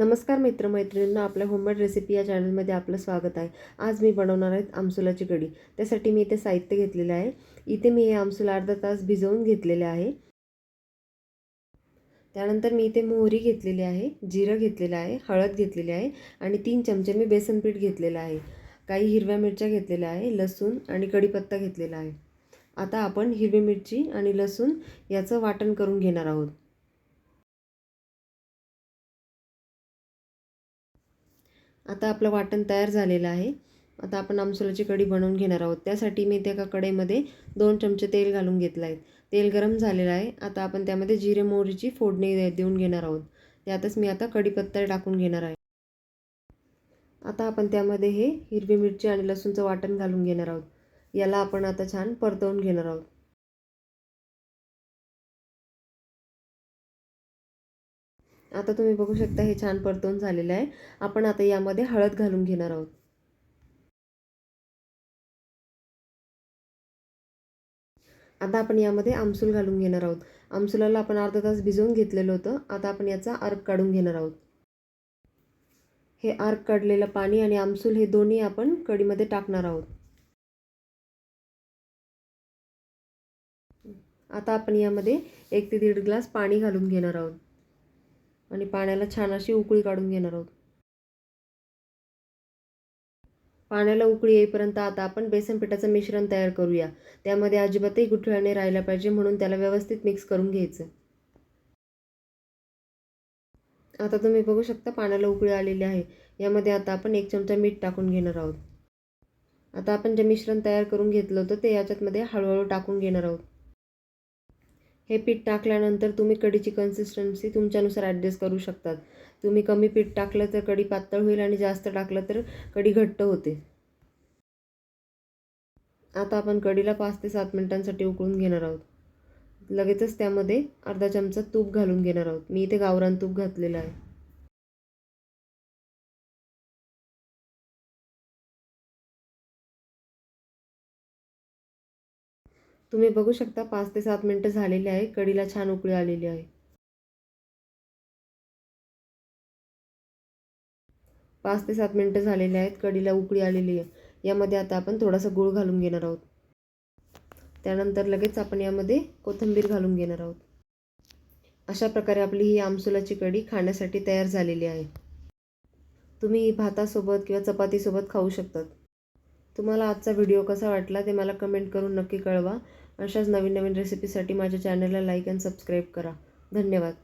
नमस्कार मित्रमैत्रिणींना आपल्या होममेड रेसिपी या चॅनलमध्ये आपलं स्वागत आहे. आज मी बनवणार आहे आमसुलाची कढी. त्यासाठी मी इथे साहित्य घेतलेलं आहे. इथे मी हे आमसूल अर्धा तास भिजवून घेतलेले आहे. त्यानंतर मी इथे मोहरी घेतलेली आहे जिरं घेतलेलं आहे हळद घेतलेली आहे आणि तीन चमचे मी बेसन पीठ घेतलेलं आहे. काही हिरव्या मिरच्या घेतलेल्या आहे लसूण आणि कढीपत्ता घेतलेला आहे. आता आपण हिरवी मिरची आणि लसूण याचं वाटण करून घेणार आहोत. आता आपलं वाटण तयार झालेलं आहे. आता आपण आमसुलाची कढी बनवून घेणार आहोत. त्यासाठी मी त्या एका कढईमध्ये दोन चमचे तेल घालून घेतलं आहे. तेल गरम झालेलं आहे. आता आपण त्यामध्ये जिरे मोहरीची फोडणी दे देऊन घेणार आहोत. त्यातच मी आता कढीपत्ता टाकून घेणार आहे. आता आपण त्यामध्ये हे हिरवी मिरची आणि लसूणचं वाटण घालून घेणार आहोत. याला आपण आता छान परतवून घेणार आहोत. आता तुम्ही बघू शकता हे छान परतून झालेलं आहे. आपण आता यामध्ये हळद घालून घेणार आहोत. आता आपण यामध्ये आमसूल घालून घेणार आहोत. आमसुलाला आपण अर्धा तास भिजवून घेतलेलं होतं. आता आपण याचा अर्क काढून घेणार आहोत. हे अर्क काढलेलं पाणी आणि आमसूल हे दोन्ही आपण कढीमध्ये टाकणार आहोत. आता आपण यामध्ये एक ते दीड ग्लास पाणी घालून घेणार आहोत. आणि पाण्याला छान अशी उकळी काढून घेणार आहोत. पाण्याला उकळी येईपर्यंत आता आपण बेसन पिठाचं मिश्रण तयार करूया. त्यामध्ये अजिबातही गुठळ्याने राहिला पाहिजे म्हणून त्याला व्यवस्थित मिक्स करून घ्यायचं. आता तुम्ही बघू शकता पाण्याला उकळी आलेली आहे. यामध्ये आता आपण एक चमचा मीठ टाकून घेणार आहोत. आता आपण जे मिश्रण तयार करून घेतलं होतं ते याच्यातमध्ये हळूहळू टाकून घेणार आहोत. हे पीठ टाकल्यानंतर तुम्ही कढीची कन्सिस्टन्सी तुमच्यानुसार ॲडजस्ट करू शकतात. तुम्ही कमी पीठ टाकलं तर कढी पातळ होईल आणि जास्त टाकलं तर कढी घट्ट होते. आता आपण कढीला पाच ते सात मिनिटांसाठी उकळून घेणार आहोत. लगेचच त्यामध्ये अर्धा चमचा तूप घालून घेणार आहोत. मी इथे गावरान तूप घातलेलं आहे. तुम्ही बघू शकता पाच ते सात मिनटं झालेली आहे. कढीला छान उकळी आलेली आहे. पाच ते सात मिनटं झालेली आहेत. कढीला उकळी आलेली आहे. यामध्ये आता आपण थोडासा गूळ घालून घेणार आहोत. त्यानंतर लगेच आपण यामध्ये कोथिंबीर घालून घेणार आहोत. अशा प्रकारे आपली ही आमसुलाची कढी खाण्यासाठी तयार झालेली आहे. तुम्ही ही भातासोबत किंवा चपातीसोबत खाऊ शकतात. तुम्हाला आजचा व्हिडिओ कसा वाटला ते मला कमेंट करून नक्की कळवा. अशाच नवीन नवीन रेसिपीसाठी माझ्या चॅनलला लाईक अँड सबस्क्राईब करा. धन्यवाद.